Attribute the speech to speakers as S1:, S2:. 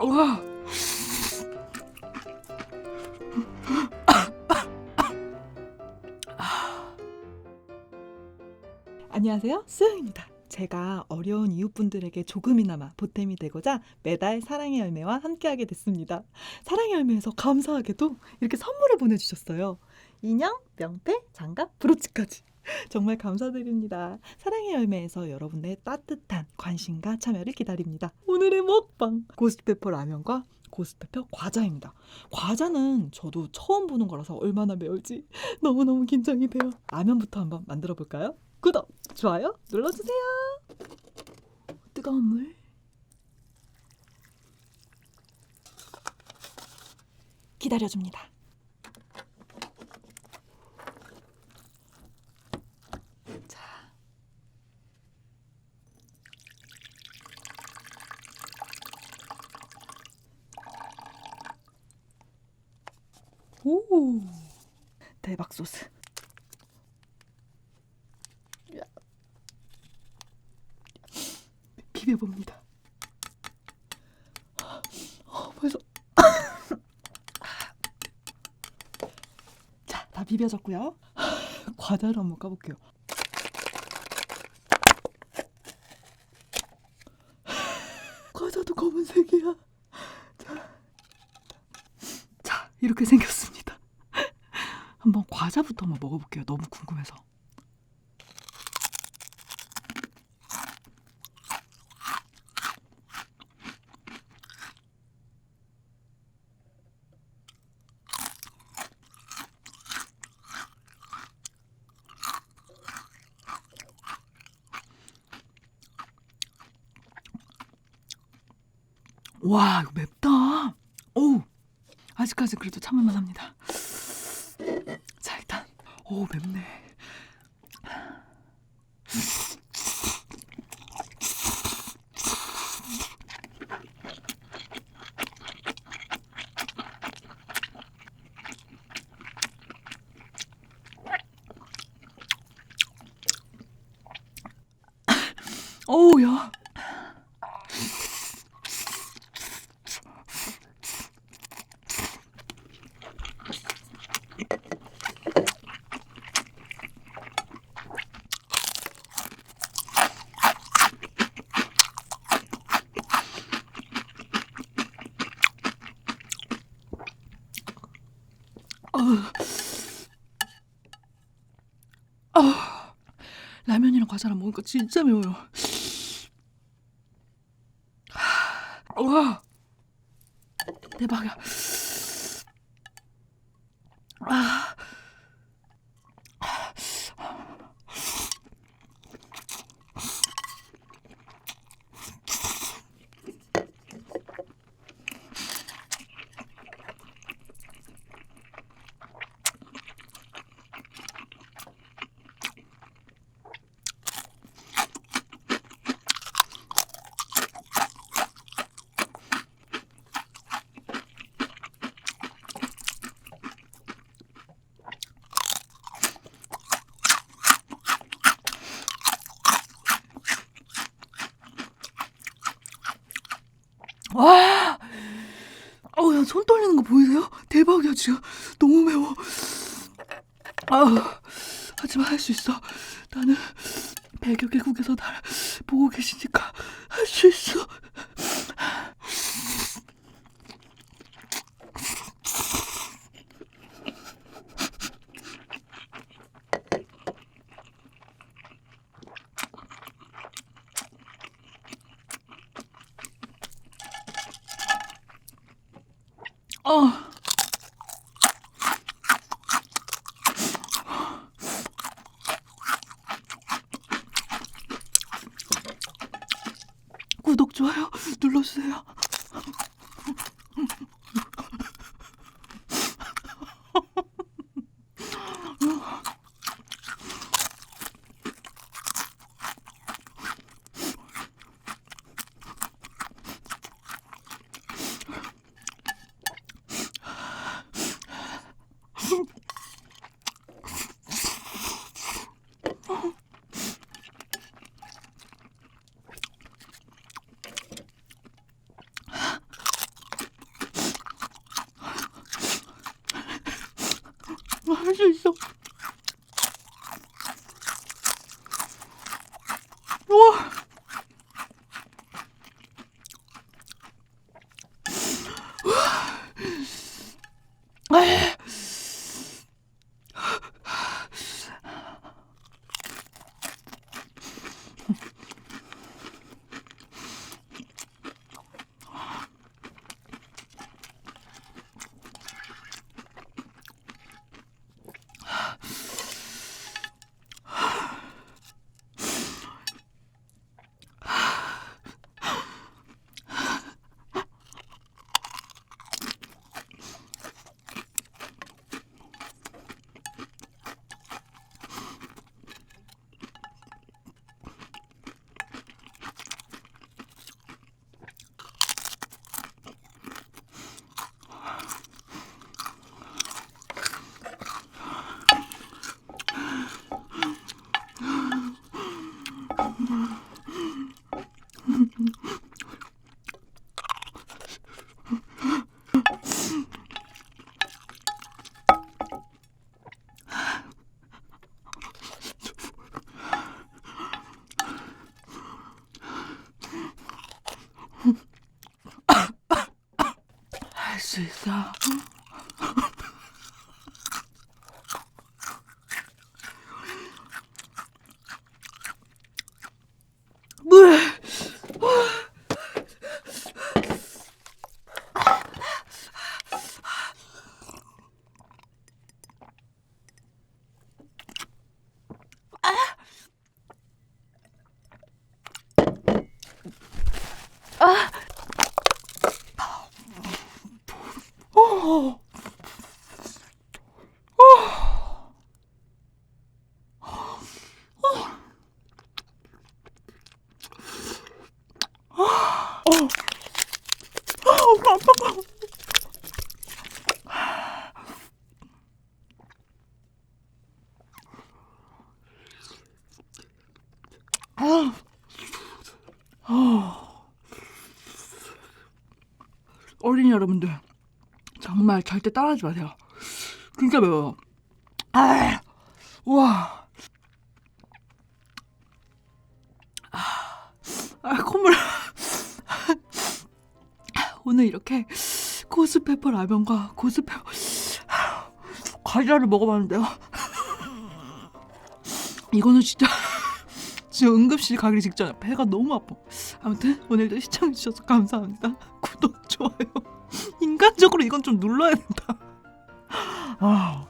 S1: 우와. 안녕하세요. 수영입니다. 제가 어려운 이웃분들에게 조금이나마 보탬이 되고자 매달 사랑의 열매와 함께하게 됐습니다. 사랑의 열매에서 감사하게도 이렇게 선물을 보내주셨어요. 인형, 명패, 장갑, 브로치까지. 정말 감사드립니다. 사랑의 열매에서 여러분의 따뜻한 관심과 참여를 기다립니다. 오늘의 먹방 고스트페퍼 라면과 고스트페퍼 과자입니다. 과자는 저도 처음 보는 거라서 얼마나 매울지 너무너무 긴장이 돼요. 라면부터 한번 만들어 볼까요? 구독, 좋아요 눌러주세요. 뜨거운 물. 기다려줍니다. 오. 대박 소스. 비벼봅니다. 어, 벌써. 자, 다 비벼졌고요. 과자를 한번 까볼게요. 과자도 검은색이야. 자, 자 이렇게 생겼습니다. 한번 과자부터 한번 먹어볼게요. 너무 궁금해서. 와 이거 맵다. 오 아직까지 그래도 참을만 합니다. 자 일단 오 맵네. 오우 야. 아, 라면이랑 과자랑 먹으니까 진짜 매워요. 와, 대박이야. 아, 와, 어우, 야, 손 떨리는 거 보이세요? 대박이야, 지금. 너무 매워. 아, 하지만 할 수 있어. 나는 100여 개국에서 날 보고 계시니까 할 수 있어. 어. 구독, 좋아요 눌러주세요. 할 수 있어. 우와. 할 수 있어. 물. 어린이 여러분들 정말 절대 따라하지 마세요. 진짜 매워요. 아, 우와. 아, 아, 콧물. 오늘 이렇게 고스페퍼 라면과 고스페퍼 과자를 먹어봤는데요. 이거는 진짜 지금 응급실 가기 직전에 배가 너무 아파. 아무튼 오늘도 시청해주셔서 감사합니다. 구독, 좋아요. 인간적으로 이건 좀 눌러야 된다. 아,